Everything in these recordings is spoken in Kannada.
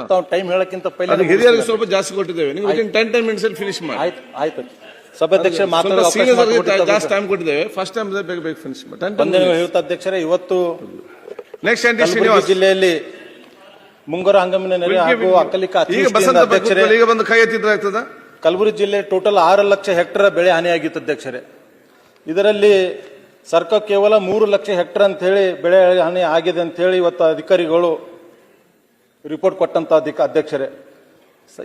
ತಾವು ಟೈಮ್ ಹೇಳಕ್ಕಿಂತ ಪೈಲೆ ಹಿರಿಯರಿಗೆ ಸ್ವಲ್ಪ ಜಾಸ್ತಿ ಕೊಟ್ಟಿದ್ದೇವೆ. ನೀವು ಟೆನ್ ಟೆನ್ ಮಿನಿಟ್ಸ್ ಅಲ್ಲಿ ಫಿನಿಶ್ ಮಾಡಿ. ಆಯ್ತು ಆಯ್ತು. ಸಭಾಧ್ಯಕ್ಷ ಜಾಸ್ತಿ ಟೈಮ್ ಕೊಟ್ಟಿದ್ದೇವೆ. ಫಸ್ಟ್ ಟೈಮ್ ಬೇಗ ಬೇಗ ಫಿನಿಶ್ ಮಾಡಿ. ಹೇಳ್ತಾ ಅಧ್ಯಕ್ಷರೇ ಇವತ್ತು ನೆಕ್ಸ್ಟ್ ಶ್ರೀನಿವಾಸ್ ಜಿಲ್ಲೆಯಲ್ಲಿ ಮುಂಗಾರು ಹಂಗಾಮಿನ ನೆರೆ ಹಾಗೂ ಅಕ್ಕಲಿಕ ಈಗ ಅಧ್ಯಕ್ಷರೇ ಈಗ ಬಂದು ಕೈ ಎತ್ತಿದ್ರೆ ಆಗ್ತದ? ಕಲಬುರಗಿ ಜಿಲ್ಲೆ ಟೋಟಲ್ ಆರು ಲಕ್ಷ ಹೆಕ್ಟರ್ ಬೆಳೆ ಹಾನಿಯಾಗಿತ್ತು ಅಧ್ಯಕ್ಷರೇ. ಇದರಲ್ಲಿ ಸರ್ಕಾರ ಕೇವಲ ಮೂರು ಲಕ್ಷ ಹೆಕ್ಟರ್ ಅಂತ ಹೇಳಿ ಬೆಳೆ ಹಾನಿ ಆಗಿದೆ ಅಂತ ಹೇಳಿ ಇವತ್ತು ಅಧಿಕಾರಿಗಳು ರಿಪೋರ್ಟ್ ಕೊಟ್ಟಂತ ಅಧಿಕ ಅಧ್ಯಕ್ಷರೇ.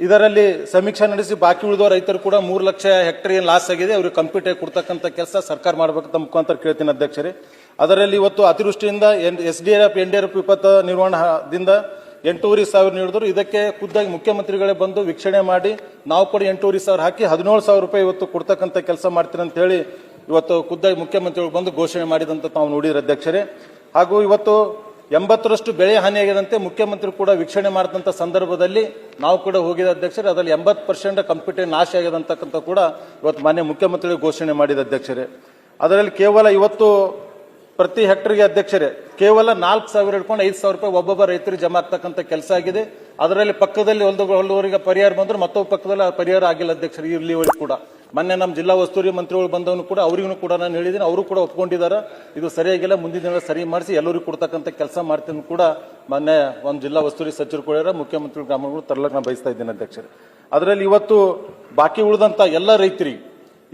ಇದರಲ್ಲಿ ಸಮೀಕ್ಷೆ ನಡೆಸಿ ಬಾಕಿ ಉಳಿದ ರೈತರು ಕೂಡ ಮೂರು ಲಕ್ಷ ಹೆಕ್ಟರ್ ಏನು ಲಾಸ್ ಆಗಿದೆ, ಅವ್ರಿಗೆ ಕಂಪ್ಯೂಟರ್ ಕೊಡ್ತಕ್ಕಂಥ ಕೆಲಸ ಸರ್ಕಾರ ಮಾಡಬೇಕಂತ ಮುಖಾಂತರ ಕೇಳ್ತೀನಿ ಅಧ್ಯಕ್ಷರೇ. ಅದರಲ್ಲಿ ಇವತ್ತು ಅತಿವೃಷ್ಟಿಯಿಂದ S D F, N D R F ವಿಪತ್ತು ನಿರ್ವಹಣಾದಿಂದ ಎಂಟೂವರೆ ಸಾವಿರ ನೀಡಿದ್ರು. ಇದಕ್ಕೆ ಖುದ್ದಾಗಿ ಮುಖ್ಯಮಂತ್ರಿಗಳೇ ಬಂದು ವೀಕ್ಷಣೆ ಮಾಡಿ, ನಾವು ಕೂಡ ಎಂಟೂವರೆ ಸಾವಿರ ಹಾಕಿ ಹದಿನೇಳು ಸಾವಿರ ರೂಪಾಯಿ ಇವತ್ತು ಕೊಡ್ತಕ್ಕಂಥ ಕೆಲಸ ಮಾಡ್ತೀನಿ ಅಂತ ಹೇಳಿ ಇವತ್ತು ಖುದ್ದಾಗಿ ಮುಖ್ಯಮಂತ್ರಿಗಳು ಬಂದು ಘೋಷಣೆ ಮಾಡಿದಂತ ತಾವು ನೋಡಿದ್ರೆ ಅಧ್ಯಕ್ಷರೇ. ಹಾಗೂ ಇವತ್ತು ಎಂಬತ್ತರಷ್ಟು ಬೆಳೆ ಹಾನಿಯಾಗಿದಂತೆ ಮುಖ್ಯಮಂತ್ರಿ ಕೂಡ ವೀಕ್ಷಣೆ ಮಾಡಿದಂಥ ಸಂದರ್ಭದಲ್ಲಿ ನಾವು ಕೂಡ ಹೋಗಿದ ಅಧ್ಯಕ್ಷರೇ, ಅದರಲ್ಲಿ ಎಂಬತ್ತು ಪರ್ಸೆಂಟ್ ಕಂಪ್ಯೂಟರ್ ನಾಶ ಆಗಿದೆ ಅಂತಕ್ಕಂಥ ಕೂಡ ಇವತ್ತು ಮಾನ್ಯ ಮುಖ್ಯಮಂತ್ರಿಗಳು ಘೋಷಣೆ ಮಾಡಿದ ಅಧ್ಯಕ್ಷರೇ. ಅದರಲ್ಲಿ ಕೇವಲ ಇವತ್ತು ಪ್ರತಿ ಹೆಕ್ಟರ್ಗೆ ಅಧ್ಯಕ್ಷರೇ, ಕೇವಲ ನಾಲ್ಕು ಸಾವಿರ ಹಿಡ್ಕೊಂಡು ಐದು ಸಾವಿರ ರೂಪಾಯಿ ಒಬ್ಬೊಬ್ಬ ರೈತರಿಗೆ ಜಮಾ ಆಗ್ತಕ್ಕಂಥ ಕೆಲಸ ಆಗಿದೆ. ಅದರಲ್ಲಿ ಪಕ್ಕದಲ್ಲಿ ಒಂದು ಹೊಲದವರಿಗೆ ಪರಿಹಾರ ಬಂದ್ರೆ ಮತ್ತೊಬ್ಬ ಪಕ್ಕದಲ್ಲಿ ಪರಿಹಾರ ಆಗಿಲ್ಲ ಅಧ್ಯಕ್ಷರು ಇಲ್ಲಿವರೆಗೂ ಕೂಡ. ಮೊನ್ನೆ ನಮ್ಮ ಜಿಲ್ಲಾ ಉಸ್ತುವಾರಿ ಮಂತ್ರಿಗಳು ಬಂದವನು ಕೂಡ ಅವರಿಗೂ ಕೂಡ ನಾನು ಹೇಳಿದ್ದೀನಿ, ಅವರು ಕೂಡ ಒಪ್ಕೊಂಡಿದ್ದಾರೆ. ಇದು ಸರಿಯಾಗಿಲ್ಲ, ಮುಂದಿನ ದಿನ ಸರಿ ಮಾಡಿಸಿ ಎಲ್ಲರಿಗೂ ಕೊಡ್ತಕ್ಕಂಥ ಕೆಲಸ ಮಾಡ್ತೀನಿ ಕೂಡ ಮೊನ್ನೆ ಒಂದು ಜಿಲ್ಲಾ ಉಸ್ತುವಾರಿ ಸಚಿವರು ಕೂಡ ಮುಖ್ಯಮಂತ್ರಿ ಗ್ರಾಮಗಳು ತರಲಕ್ಕೆ ನಾನು ಬಯಸ್ತಾ ಇದ್ದೀನಿ ಅಧ್ಯಕ್ಷರು. ಅದರಲ್ಲಿ ಇವತ್ತು ಬಾಕಿ ಉಳಿದಂಥ ಎಲ್ಲ ರೈತರಿಗೆ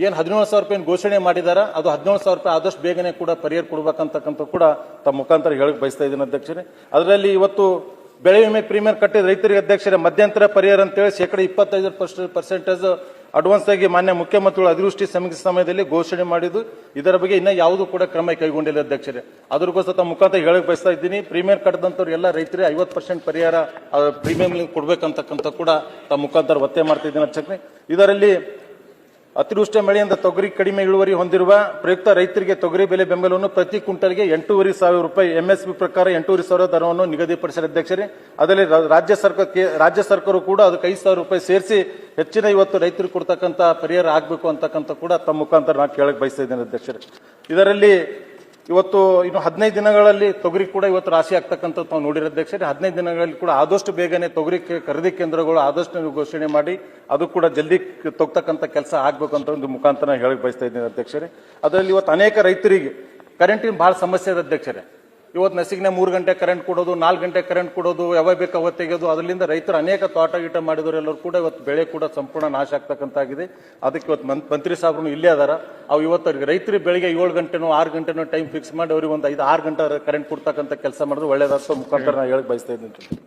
ಏನು ಹದಿನೇಳು ಸಾವಿರ ರೂಪಾಯಿ ಘೋಷಣೆ ಮಾಡಿದ್ದಾರೆ, ಅದು ಹದಿನೇಳು ಸಾವಿರ ರೂಪಾಯಿ ಆದಷ್ಟು ಬೇಗನೆ ಕೂಡ ಪರಿಹಾರ ಕೊಡ್ಬೇಕಂತಕ್ಕಂಥ ಕೂಡ ತಮ್ಮ ಮುಖಾಂತರ ಹೇಳಕ್ಕೆ ಬಯಸ್ತಾ ಇದ್ದೀನಿ ಅಧ್ಯಕ್ಷರೇ. ಅದರಲ್ಲಿ ಇವತ್ತು ಬೆಳೆ ವಿಮೆ ಪ್ರೀಮಿಯರ್ ಕಟ್ಟಿದ ರೈತರಿಗೆ ಅಧ್ಯಕ್ಷರೇ ಮಧ್ಯಂತರ ಪರಿಹಾರ ಅಂತೇಳಿ ಶೇಕಡ ಇಪ್ಪತ್ತೈದು ಪರ್ಸೆಂಟೇಜ್ ಅಡ್ವಾನ್ಸ್ ಆಗಿ ಮಾನ್ಯ ಮುಖ್ಯಮಂತ್ರಿಗಳು ಅತಿವೃಷ್ಟಿ ಸಮಿತಿ ಸಮಯದಲ್ಲಿ ಘೋಷಣೆ ಮಾಡಿದ್ದು, ಇದರ ಬಗ್ಗೆ ಇನ್ನೂ ಯಾವುದೂ ಕೂಡ ಕ್ರಮ ಕೈಗೊಂಡಿಲ್ಲ ಅಧ್ಯಕ್ಷರೇ. ಅದಕ್ಕೋಸ್ಕರ ತಮ್ಮ ಮುಖಾಂತರ ಹೇಳಕ್ ಬಯಸ್ತಾ ಇದ್ದೀನಿ. ಪ್ರೀಮಿಯರ್ ಕಟ್ಟದಂತವ್ರು ಎಲ್ಲ ರೈತರಿಗೆ ಐವತ್ತು ಪರ್ಸೆಂಟ್ ಪರಿಹಾರ ಪ್ರೀಮಿಯಂ ಕೊಡ್ಬೇಕಂತಕ್ಕಂಥ ಕೂಡ ತಮ್ಮ ಮುಖಾಂತರ ಒತ್ತೆ ಮಾಡ್ತಿದ್ದೀನಿ ಅಧ್ಯಕ್ಷರೇ. ಇದರಲ್ಲಿ ಅತಿವೃಷ್ಟಿ ಮಳೆಯಿಂದ ತೊಗರಿ ಕಡಿಮೆ ಇಳುವರಿ ಹೊಂದಿರುವ ಪ್ರಯುಕ್ತ ರೈತರಿಗೆ ತೊಗರಿ ಬೆಲೆ ಬೆಂಬಲವನ್ನು ಪ್ರತಿ ಕ್ವಿಂಟಲ್ಗೆ ಎಂಟೂವರೆ ಸಾವಿರ ರೂಪಾಯಿ ಎಂಎಸ್ಪಿ ಪ್ರಕಾರ ಎಂಟೂವರೆ ಸಾವಿರ ದರವನ್ನು ನಿಗದಿಪಡಿಸಿದ ಅಧ್ಯಕ್ಷರೇ. ಅದರಲ್ಲಿ ರಾಜ್ಯ ಸರ್ಕಾರಕ್ಕೆ ರಾಜ್ಯ ಸರ್ಕಾರ ಕೂಡ ಅದಕ್ಕೆ ಐದು ಸಾವಿರ ರೂಪಾಯಿ ಸೇರಿಸಿ ಹೆಚ್ಚಿನ ಇವತ್ತು ರೈತರಿಗೆ ಕೊಡ್ತಕ್ಕಂಥ ಪರಿಹಾರ ಆಗಬೇಕು ಅಂತಕ್ಕಂಥ ಕೂಡ ತಮ್ಮ ಮುಖಾಂತರ ನಾನು ಕೇಳಕ್ಕೆ ಬಯಸ್ತಾ ಇದ್ದೇನೆ ಅಧ್ಯಕ್ಷರೇ. ಇದರಲ್ಲಿ ಇವತ್ತು ಇನ್ನು ಹದಿನೈದು ದಿನಗಳಲ್ಲಿ ತೊಗರಿ ಕೂಡ ಇವತ್ತು ರಾಶಿ ಆಗ್ತಕ್ಕಂಥ ತಾವು ನೋಡಿರೋ ಅಧ್ಯಕ್ಷರೇ. ಹದಿನೈದು ದಿನಗಳಲ್ಲಿ ಕೂಡ ಆದಷ್ಟು ಬೇಗನೆ ತೊಗರಿ ಖರೀದಿ ಕೇಂದ್ರಗಳು ಆದಷ್ಟು ಘೋಷಣೆ ಮಾಡಿ, ಅದು ಕೂಡ ಜಲ್ದಿ ತೊಗ್ತಕ್ಕಂಥ ಕೆಲಸ ಆಗಬೇಕು ಅಂತ ಒಂದು ಮುಖಾಂತರ ಹೇಳಕ್ಕೆ ಹೇಳಕ್ ಬಯಸ್ತಾ ಇದ್ದೀನಿ ಅಧ್ಯಕ್ಷರೇ. ಅದರಲ್ಲಿ ಇವತ್ತು ಅನೇಕ ರೈತರಿಗೆ ಕರೆಂಟಿನ ಭಾಳ ಸಮಸ್ಯೆ ಇದೆ ಅಧ್ಯಕ್ಷರೇ. ಇವತ್ತು ನಸಿಗ್ನೆ ಮೂರು ಗಂಟೆ ಕರೆಂಟ್ ಕೊಡೋದು, ನಾಲ್ಕು ಗಂಟೆ ಕರೆಂಟ್ ಕೊಡೋದು, ಯಾವಾಗ ಬೇಕು ಅವತ್ತು ತೆಗೆಯೋದು, ಅದರಿಂದ ರೈತರು ಅನೇಕ ತೋಟ ಗೀಟ ಮಾಡಿದವರೆಲ್ಲರೂ ಕೂಡ ಇವತ್ತು ಬೆಳೆ ಕೂಡ ಸಂಪೂರ್ಣ ನಾಶ ಆಗ್ತಕ್ಕಂತಾಗಿದೆ. ಅದಕ್ಕೆ ಇವತ್ತು ಮಂತ್, ಮಂತ್ರಿ ಸಾಹೇಬ್ರು ಇಲ್ಲೇ ಅದಾರ. ಅವು ಇವತ್ತು ರೈತರಿಗೆ ಬೆಳಿಗ್ಗೆ ಏಳು ಗಂಟೆನೋ, ಆರು ಗಂಟೆನೋ ಟೈಮ್ ಫಿಕ್ಸ್ ಮಾಡಿ ಅವ್ರಿಗೆ ಒಂದು ಐದು, ಆರು ಗಂಟೆ ಕರೆಂಟ್ ಕೊಡ್ತಕ್ಕಂಥ ಕೆಲಸ ಮಾಡಿದ್ರು ಒಳ್ಳೇದಾಗ್ತದೆ ಮುಖಾಂತರ ನಾನು ಹೇಳಕ್ ಬಯಸ್ತಾ ಇದ್ದೀನಿ.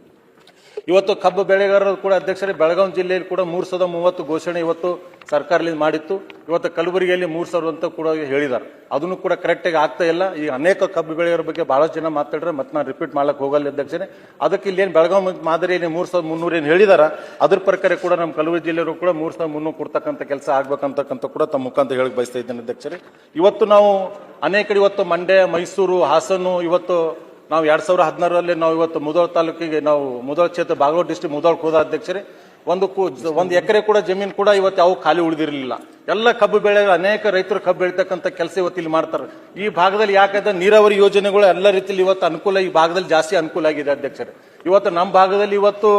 ಇವತ್ತು ಕಬ್ಬು ಬೆಳೆಗಾರರು ಕೂಡ ಅಧ್ಯಕ್ಷರೇ, ಬೆಳಗಾವಿ ಜಿಲ್ಲೆಯಲ್ಲಿ ಕೂಡ ಮೂರು ಸಾವಿರದ ಮೂವತ್ತು ಘೋಷಣೆ ಇವತ್ತು ಸರ್ಕಾರದಿಂದ ಮಾಡಿತ್ತು. ಇವತ್ತು ಕಲಬುರಗಿಯಲ್ಲಿ ಮೂರು ಸಾವಿರ ಅಂತ ಕೂಡ ಹೇಳಿದ್ದಾರೆ. ಅದನ್ನು ಕೂಡ ಕರೆಕ್ಟಾಗಿ ಆಗ್ತಾ ಇಲ್ಲ. ಈ ಅನೇಕ ಕಬ್ಬು ಬೆಳೆಗಾರರ ಬಗ್ಗೆ ಭಾಳಷ್ಟು ಜನ ಮಾತಾಡ್ರೆ ಮತ್ತೆ ನಾನು ರಿಪೀಟ್ ಮಾಡಕ್ಕೆ ಹೋಗಲ್ಲ ಅಧ್ಯಕ್ಷರೇ. ಅದಕ್ಕೆ ಇಲ್ಲಿ ಏನು ಬೆಳಗಾವಿ ಮಾದರಿಯಲ್ಲಿ ಮೂರು ಸಾವಿರದ ಮುನ್ನೂರು ಏನು ಹೇಳಿದಾರ? ಅದ್ರ ಪ್ರಕಾರ ಕೂಡ ನಮ್ಮ ಕಲಬುರಗಿ ಜಿಲ್ಲೆಯವರು ಕೂಡ ಮೂರು ಸಾವಿರದ ಮುನ್ನೂರು ಕೊಡ್ತಕ್ಕಂಥ ಕೆಲಸ ಆಗ್ಬೇಕಂತಕ್ಕಂಥ ಕೂಡ ತಮ್ಮ ಮುಖಾಂತರ ಹೇಳಕ್ಕೆ ಬಯಸ್ತಾ ಇದ್ದೇನೆ ಅಧ್ಯಕ್ಷರೇ. ಇವತ್ತು ನಾವು ಅನೇಕ ಇವತ್ತು ಮಂಡ್ಯ, ಮೈಸೂರು, ಹಾಸನು, ಇವತ್ತು ನಾವು ಎರಡು ಸಾವಿರದ ಹದಿನಾರರಲ್ಲಿ ನಾವು ಇವತ್ತು ಮುದೋಳ ತಾಲೂಕಿಗೆ ನಾವು ಮುದೋಳ ಕ್ಷೇತ್ರ ಬಾಗಲಕೋಟೆ ಡಿಸ್ಟ್ರಿಕ್ಟ್ ಮುದೋಳ ಕೂದ ಅಧ್ಯಕ್ಷರೇ. ಒಂದು ಕೂ ಒಂದು ಎಕರೆ ಕೂಡ ಜಮೀನು ಕೂಡ ಇವತ್ತು ಯಾವ ಖಾಲಿ ಉಳಿದಿರಲಿಲ್ಲ. ಎಲ್ಲ ಕಬ್ಬು ಬೆಳೆ ಅನೇಕ ರೈತರು ಕಬ್ಬು ಬೆಳಿತಕ್ಕಂಥ ಕೆಲಸ ಇವತ್ತು ಇಲ್ಲಿ ಮಾಡ್ತಾರೆ. ಈ ಭಾಗದಲ್ಲಿ ಯಾಕಂದ್ರೆ ನೀರಾವರಿ ಯೋಜನೆಗಳು ಎಲ್ಲ ರೀತಿಯಲ್ಲಿ ಇವತ್ತು ಅನುಕೂಲ ಈ ಭಾಗದಲ್ಲಿ ಜಾಸ್ತಿ ಅನುಕೂಲ ಆಗಿದೆ ಅಧ್ಯಕ್ಷರೇ. ಇವತ್ತು ನಮ್ಮ ಭಾಗದಲ್ಲಿ ಇವತ್ತು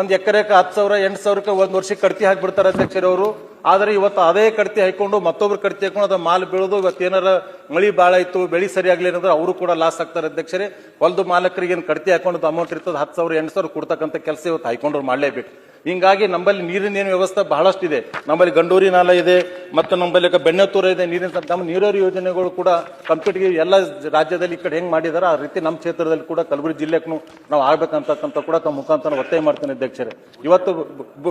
ಒಂದು ಎಕರೆಗೆ ಹತ್ತು ಸಾವಿರ, ಎಂಟು ಸಾವಿರಕ್ಕೆ ಒಂದು ವರ್ಷಕ್ಕೆ ಕಡ್ತಿ ಹಾಕಿಬಿಡ್ತಾರೆ ಅಧ್ಯಕ್ಷರೇ ಅವರು. ಆದರೆ ಇವತ್ತು ಅದೇ ಕಡ್ತಿ ಹಾಕೊಂಡು ಮತ್ತೊಬ್ರು ಕಡ್ತಿ ಹಾಕೊಂಡು ಅದು ಮಾಲ್ ಬೀಳೋದು ಇವತ್ತು ಏನಾರ ಮಳಿ ಭಾಳ ಇತ್ತು ಬೆಳಿ ಸರಿಯಾಗಲಿ ಏನಂದ್ರೆ ಅವರು ಕೂಡ ಲಾಸ್ ಆಗ್ತಾರೆ ಅಧ್ಯಕ್ಷರೇ. ಹೊಲದ ಮಾಲಕರಿಗೆ ಏನು ಕಡ್ತಿ ಹಾಕೊಂಡು ಅಮೌಂಟ್ ಇರ್ತದೆ ಹತ್ತು ಸಾವಿರ, ಎಂಟು ಸಾವಿರ ಕೊಡ್ತಕ್ಕಂಥ ಕೆಲಸ ಇವತ್ತು ಹಾಕೊಂಡ್ರು ಮಾಡಲೇಬೇಕು. ಹಿಂಗಾಗಿ ನಮ್ಮಲ್ಲಿ ನೀರಿನ ಏನು ವ್ಯವಸ್ಥೆ ಬಹಳಷ್ಟಿದೆ. ನಮ್ಮಲ್ಲಿ ಗಂಡೂರಿ ನಾಲ ಇದೆ, ಮತ್ತು ನಮ್ಮಲ್ಲಿ ಬೆಣ್ಣೆತೂರ ಇದೆ, ನೀರಿನ ನಮ್ಮ ನೀರಾವರಿ ಯೋಜನೆಗಳು ಕೂಡ ಕಂಪ್ಲೀಟ್ ಎಲ್ಲ ರಾಜ್ಯದಲ್ಲಿ ಈ ಕಡೆ ಹೆಂಗೆ ಮಾಡಿದಾರೆ, ಆ ರೀತಿ ನಮ್ಮ ಕ್ಷೇತ್ರದಲ್ಲಿ ಕೂಡ ಕಲಬುರಗಿ ಜಿಲ್ಲೆಗೂ ನಾವು ಆಗ್ಬೇಕಂತಕ್ಕಂಥ ಕೂಡ ತಮ್ಮ ಮುಖಾಂತರ ಒತ್ತಾಯ ಮಾಡ್ತೇನೆ ಅಧ್ಯಕ್ಷರೇ. ಇವತ್ತು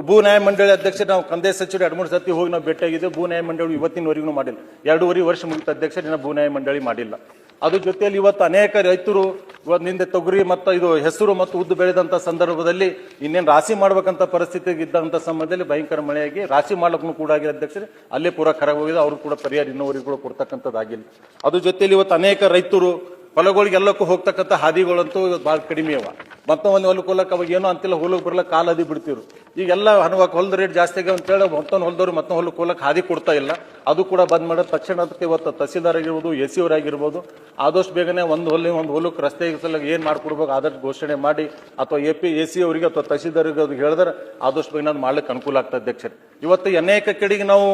ಭೂ- ನ್ಯಾಯ ಮಂಡಳಿ ಅಧ್ಯಕ್ಷರು ನಾವು ಕಂದಾಯ ಸಚಿವರು ಎರಡು ಮೂರು ಸತಿ ಹೋಗಿ ನಾವು ಭೇಟಿಯಾಗಿದ್ದೇವೆ. ಭೂ ನ್ಯಾಯ ಮಂಡಳಿ ಇವತ್ತಿನವರೆಗೂ ಮಾಡಿಲ್ಲ. ಎರಡೂವರೆ ವರ್ಷ ಮುಗಿತ ಅಧ್ಯಕ್ಷರು, ಇನ್ನೂ ಭೂ ನ್ಯಾಯ ಮಂಡಳಿ ಮಾಡಿಲ್ಲ. ಅದ್ರ ಜೊತೆಯಲ್ಲಿ ಇವತ್ತು ಅನೇಕ ರೈತರು ಇವತ್ತು ನಿಂದೆ ತೊಗರಿ ಮತ್ತು ಇದು ಹೆಸರು ಮತ್ತು ಉದ್ದು ಬೆಳೆದಂತ ಸಂದರ್ಭದಲ್ಲಿ ಇನ್ನೇನು ರಾಶಿ ಮಾಡಬೇಕಂತ ಪರಿಸ್ಥಿತಿಗೆ ಇದ್ದಂತ ಸಮಯದಲ್ಲಿ ಭಯಂಕರ ಮಳೆಯಾಗಿ ರಾಶಿ ಮಾಡ್ಲಿಕ್ಕೂ ಕೂಡ ಆಗಿದೆ ಅಧ್ಯಕ್ಷರೇ. ಅಲ್ಲೇ ಪೂರ ಖರಾಬ್ ಹೋಗಿದೆ. ಅವರು ಕೂಡ ಪರಿಹಾರ ಇನ್ನೂವರೆಗೂ ಕೂಡ ಕೊಡ್ತಕ್ಕಂಥದ್ದಾಗಿಲ್ಲ. ಅದ್ರ ಜೊತೆಯಲ್ಲಿ ಇವತ್ತು ಅನೇಕ ರೈತರು ಹೊಲಗಳಿಗೆಲ್ಲಕ್ಕೂ ಹೋಗ್ತಕ್ಕಂಥ ಹಾದಿಗಳಂತೂ ಇವತ್ತು ಭಾಳ ಕಡಿಮೆ ಅವ ಮತ್ತೆ ಒಂದು ಹೊಲಕ್ಕೆ ಹೋಲಕ್ಕೆ ಅವಾಗ ಏನೋ ಅಂತಿಲ್ಲ ಹೊಲಕ್ಕೆ ಬರ್ಲಕ್ಕೆ ಕಾಲು ಹದಿ ಬಿಡ್ತಿರು ಈಗೆಲ್ಲ ಅನುವಾಗ ಹೊಲದ ರೇಟ್ ಜಾಸ್ತಿ ಆಗಿ ಅಂತೇಳಿ ಮತ್ತೊಂದು ಹೊಲದವ್ರು ಮತ್ತೊಂದು ಹೊಲಕ್ಕೆ ಹೊಲಕ್ಕೆ ಹಾದಿ ಕೊಡ್ತಾ ಇಲ್ಲ. ಅದು ಕೂಡ ಬಂದ್ ಮಾಡಿದ ತಕ್ಷಣ ಅದಕ್ಕೆ ಇವತ್ತು ತಹಸೀಲ್ದಾರ್ ಆಗಿರ್ಬೋದು ಎ ಸಿ ಅವರಾಗಿರ್ಬೋದು ಆದಷ್ಟು ಬೇಗನೆ ಒಂದು ಹೊಲ, ಒಂದು ಹೊಲಕ್ಕೆ ರಸ್ತೆ ಸಲ ಏನು ಮಾಡ್ಕೊಡ್ಬೇಕು ಆದಷ್ಟು ಘೋಷಣೆ ಮಾಡಿ, ಅಥವಾ ಎ ಪಿ ಎ ಸಿ ಅವರಿಗೆ ಅಥವಾ ತಹಸೀಲ್ದಾರ್ಗೆ ಅದು ಹೇಳಿದ್ರೆ, ಆದಷ್ಟು ಬೇಗ ನಾನು ಮಾಡ್ಲಿಕ್ಕೆ ಅನುಕೂಲ ಆಗ್ತದೆ ಅಧ್ಯಕ್ಷರೇ. ಇವತ್ತು ಅನೇಕ ಕಡೆಗೆ ನಾವು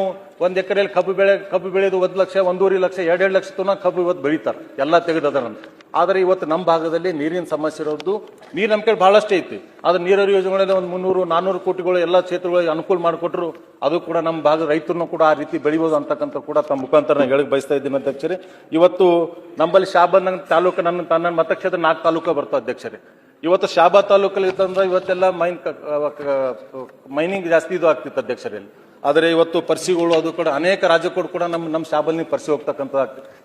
ಒಂದು ಎಕರೆಯಲ್ಲಿ ಕಬ್ಬು ಬೆಳೆ, ಕಬ್ಬು ಬೆಳೆಯೋದು ಒಂದು ಲಕ್ಷ, ಒಂದೂವರೆ ಲಕ್ಷ, ಎರಡೆರಡು ಲಕ್ಷ ತನಕ ಕಬ್ಬು ಇವತ್ತು ಬೆಳೀತಾರೆ. ಎಲ್ಲ ತೆಗೆದದರಂತ ಆದರೆ ಇವತ್ತು ನಮ್ಮ ಭಾಗದಲ್ಲಿ ನೀರಿನ ಸಮಸ್ಯೆ ಇರೋದು ನೀರು ನಮ್ಮ ಕಡೆ ಬಹಳಷ್ಟು ಐತಿ. ಆದ್ರೆ ನೀರಾವರಿ ಯೋಜನೆಗಳಲ್ಲಿ ಒಂದು ಮುನ್ನೂರು ನಾನ್ನೂರು ಕೋಟಿಗಳು ಎಲ್ಲ ಕ್ಷೇತ್ರಗಳಿಗೆ ಅನುಕೂಲ ಮಾಡಿಕೊಟ್ರು, ಅದು ಕೂಡ ನಮ್ಮ ಭಾಗದ ರೈತರನ್ನು ಕೂಡ ಆ ರೀತಿ ಬೆಳಿಬೋದು ಅಂತಕ್ಕಂಥ ಕೂಡ ತಮ್ಮ ಮುಖಾಂತರ ನಾನು ಹೇಳಕ್ ಬಯಸ್ತಾ ಇದ್ದೀನಿ ಅಧ್ಯಕ್ಷರೇ. ಇವತ್ತು ನಮ್ಮಲ್ಲಿ ಶಾಬಾದ್ ನನ್ನ ತಾಲೂಕು, ನನ್ನ ತನ್ನ ಮತಕ್ಷೇತ್ರ ನಾಲ್ಕು ತಾಲೂಕು ಬರ್ತಾವೆ ಅಧ್ಯಕ್ಷರೇ. ಇವತ್ತು ಶಾಬಾದ್ ತಾಲೂಕಲ್ಲಿ ಇತ್ತಂದ್ರೆ ಇವತ್ತೆಲ್ಲ ಮೈನ್ ಮೈನಿಂಗ್ ಜಾಸ್ತಿ ಇದು ಆಗ್ತಿತ್ತು ಅಧ್ಯಕ್ಷರೇ. ಇಲ್ಲಿ. ಆದರೆ ಇವತ್ತು ಪರ್ಸಿಗಳು ಅದು ಕೂಡ ಅನೇಕ ರಾಜ್ಯಗಳು ಕೂಡ ನಮ್ಮ ನಮ್ಮ ಶಾಬಲ್ನಿ ಪರ್ಸಿ ಹೋಗ್ತಕ್ಕಂಥ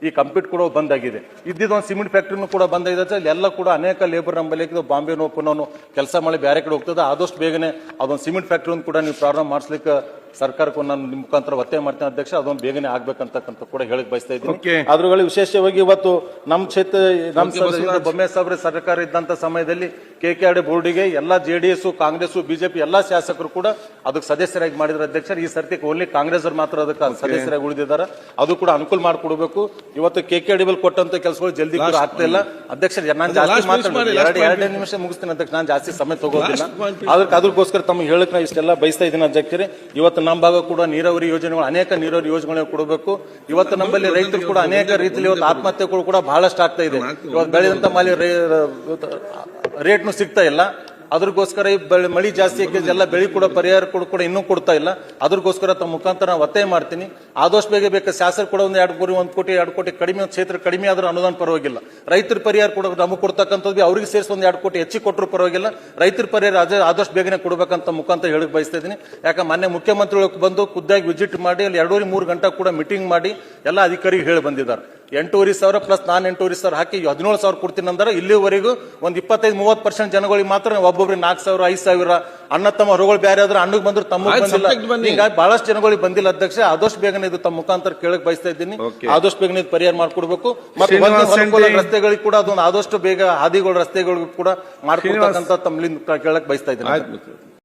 ಈ ಕಂಪ್ಯೂಟ್ ಕೂಡ ಬಂದಾಗಿದೆ. ಇದ್ದಿದ್ದು ಒಂದು ಸಿಮೆಂಟ್ ಫ್ಯಾಕ್ಟ್ರಿನೂ ಕೂಡ ಬಂದಾಗಿದೆ ಎಲ್ಲ ಕೂಡ ಅನೇಕ ಲೇಬರ್ ನಂಬಲ್ಲಿ ಬಾಂಬೆ ಪುನೋನು ಕೆಲಸ ಮಾಡಿ ಬೇರೆ ಕಡೆ ಹೋಗ್ತದೆ. ಆದಷ್ಟು ಬೇಗನೆ ಅದೊಂದು ಸಿಮೆಂಟ್ ಫ್ಯಾಕ್ಟ್ರಿ ಕೂಡ ನೀವು ಪ್ರಾರಂಭ ಮಾಡಿಸ್ಲಿಕ್ಕೆ ಸರ್ಕಾರಕ್ಕೂ ನಾನು ನಿಮ್ಮ ಮುಖಾಂತರ ಒತ್ತೆ ಮಾಡ್ತೇನೆ ಅಧ್ಯಕ್ಷ ಅದೊಂದು ಬೇಗನೆ ಆಗ್ಬೇಕಂತಕ್ಕಂಥ ಕೂಡ ಹೇಳಕ್ ಬಯಸ್ತಾ. ಇದ್ದೀನಿ. ಅದ್ರೊಳಗೆ ವಿಶೇಷವಾಗಿ ಇವತ್ತು ನಮ್ಮ ಕ್ಷೇತ್ರ ನಮ್ಮ. ಬೊಮ್ಮೆ ಸಾಬ್ರೆ ಸರ್ಕಾರ ಇದ್ದಂತ ಸಮಯದಲ್ಲಿ ಕೆ ಕೆ ಆರ್ ಬೋರ್ಡಿಗೆ ಎಲ್ಲ ಜೆಡಿಎಸ್ ಕಾಂಗ್ರೆಸ್ ಬಿಜೆಪಿ ಎಲ್ಲಾ ಶಾಸಕರು ಕೂಡ ಅದಕ್ಕೆ ಸದಸ್ಯರಾಗಿ ಮಾಡಿದ್ರ ಅಧ್ಯಕ್ಷ. ಈ ಸರ್ತಿ ಓನ್ಲಿ ಕಾಂಗ್ರೆಸ್ ಮಾತ್ರ ಅದಕ್ಕೆ ಸದಸ್ಯರಾಗಿ ಉಳಿದಿದ್ದಾರೆ. ಅದು ಕೂಡ ಅನುಕೂಲ ಮಾಡಿಕೊಡ್ಬೇಕು. ಇವತ್ತು ಕೆ ಕೆ ಡಿಬಲ್ ಕೊಟ್ಟಂತ ಕೆಲಸಗಳು ಜಲ್ದಿ ಕೂಡ ಆಗ್ತಾ ಇಲ್ಲ. ಅಧ್ಯಕ್ಷ ನಾನು ಜಾಸ್ತಿ ಮಾತಾಡ್ತೀನಿ. ಎರಡು. ಎರಡೇ ನಿಮಿಷ ಮುಗಿಸ್ತೀನಿ ಅಧ್ಯಕ್ಷ. ನಾನು ಜಾಸ್ತಿ ಸಮಯ ತಗೋದಿಲ್ಲ. ಅದಕ್ಕೆ ಅದಕ್ಕೋಸ್ಕರ ತಮ್ಮ ಹೇಳಕ್ ನಾ ಇಷ್ಟೆಲ್ಲ ಬಯಸ್ತಾ ಇದ್ದೀನಿ ಅಧ್ಯಕ್ಷರೇ. ಇವತ್ತು ನಮ್ಮ ಭಾಗ ಕೂಡ ನೀರಾವರಿ ಯೋಜನೆಗಳು ಅನೇಕ ನೀರಾವರಿ ಯೋಜನೆಗಳು ಕೊಡಬೇಕು. ಇವತ್ತು ನಮ್ಮಲ್ಲಿ ರೈತರು ಕೂಡ ಅನೇಕ ರೀತಿಯಲ್ಲಿ ಇವತ್ತು ಆತ್ಮಹತ್ಯೆಗಳು ಕೂಡ ಬಹಳಷ್ಟು ಆಗ್ತಾ ಇದೆ ಇವತ್ತು ಬೆಳೆದಂತ ಮಾಲಿ ರೇಟ್ನು ಸಿಗ್ತಾ ಇಲ್ಲ. ಅದ್ರಗೋಸ್ಕರ ಈ ಮಳಿ ಜಾಸ್ತಿ ಆಗಿದೆ ಎಲ್ಲ ಬೆಳೆ ಕೂಡ ಪರಿಹಾರ ಕೂಡ ಕೂಡ ಇನ್ನೂ ಕೊಡ್ತಾ ಇಲ್ಲ. ಅದ್ರಗೋಸ್ಕರ ತಮ್ಮ ಮುಖಾಂತರ ನಾವು ಒತ್ತಾಯ ಮಾಡ್ತೀನಿ. ಆದಷ್ಟು ಬೇಗ ಬೇಕು ಶಾಸಕರು ಕೂಡ ಒಂದು ಎರಡು ಕೋಟಿ ಒಂದು ಕೋಟಿ, ಎರಡು ಕೋಟಿ ಕಡಿಮೆ ಕ್ಷೇತ್ರ ಕಡಿಮೆ ಆದ್ರೂ ಅನುದಾನ ಪರವಾಗಿಲ್ಲ. ರೈತರ ಪರಿಹಾರ ಕೂಡ ನಮಗೆ ಕೊಡ್ತಕ್ಕಂಥದ್ದು ಅವ್ರಿಗೆ ಸೇರಿಸಿ ಒಂದು ಎರಡು ಕೋಟಿ ಹೆಚ್ಚಿಗೆ ಕೊಟ್ಟರು ಪರವಾಗಿಲ್ಲ. ರೈತರ ಪರಿಹಾರ ಅದೇ ಆದಷ್ಟು ಬೇಗನೆ ಕೊಡಬೇಕಂತ ಮುಖಾಂತರ ಹೇಳಕ್ ಬಯಸ್ತಾ ಇದ್ದೀನಿ. ಯಾಕೆ ಮೊನ್ನೆ ಮುಖ್ಯಮಂತ್ರಿಗಳು ಬಂದು ಖುದ್ದಾಗಿ ವಿಸಿಟ್ ಮಾಡಿ, ಅಲ್ಲಿ ಎರಡೂವರೆ ಮೂರು ಗಂಟೆ ಕೂಡ ಮೀಟಿಂಗ್ ಮಾಡಿ ಎಲ್ಲ ಅಧಿಕಾರಿಗೆ ಹೇಳಿ ಬಂದಿದ್ದಾರೆ. ಎಂಟೂವರೆ ಸಾವಿರ ಪ್ಲಸ್ ನಾನು ಎಂಟೂವರೆ ಸಾವಿರ ಹಾಕಿ ಹದಿನೇಳು ಸಾವಿರ ಕೊಡ್ತೀನಿ ಅಂದ್ರೆ ಇಲ್ಲಿವರೆಗೂ ಒಂದು ಇಪ್ಪತ್ತೈದು ಮೂವತ್ತು ಪರ್ಸೆಂಟ್ ಜನಗಳಿಗೆ ಮಾತ್ರ ಒಬ್ಬೊಬ್ರಿಗೆ ನಾಲ್ಕು ಸಾವಿರ ಐದು ಸಾವಿರ ಅಣ್ಣ ತಮ್ಮ ಹೊರಗಳು ಬೇರೆ ಆದ್ರೆ ಅಣ್ಣಗೆ ಬಂದ್ರು ತಮ್ಮ ಬಂದಿಲ್ಲ. ಹಿಂಗಾಗಿ ಬಹಳಷ್ಟು ಜನಗಳಿಗೆ ಬಂದಿಲ್ಲ ಅಧ್ಯಕ್ಷ. ಆದಷ್ಟು ಬೇಗನೆ ಇದು ತಮ್ಮ ಮುಖಾಂತರ ಕೇಳಕ್ ಬಯಸ್ತಾ ಇದ್ದೀನಿ. ಆದಷ್ಟು ಬೇಗನೆ ಇದು ಪರಿಹಾರ ಮಾಡ್ಕೊಡ್ಬೇಕು. ಮತ್ತೆ ರಸ್ತೆಗಳಿಗೆ ಕೂಡ ಅದೊಂದು ಆದಷ್ಟು ಬೇಗ ಹಾದಿಗಳು ರಸ್ತೆಗಳಿಗೂ ಕೂಡ ಮಾಡ್ಕೊಡ್ತಕ್ಕಂಥ ತಮ್ಮಲಿಂದ ಕೇಳಕ್ ಬಯಸ್ತಾ ಇದ್ದೀನಿ.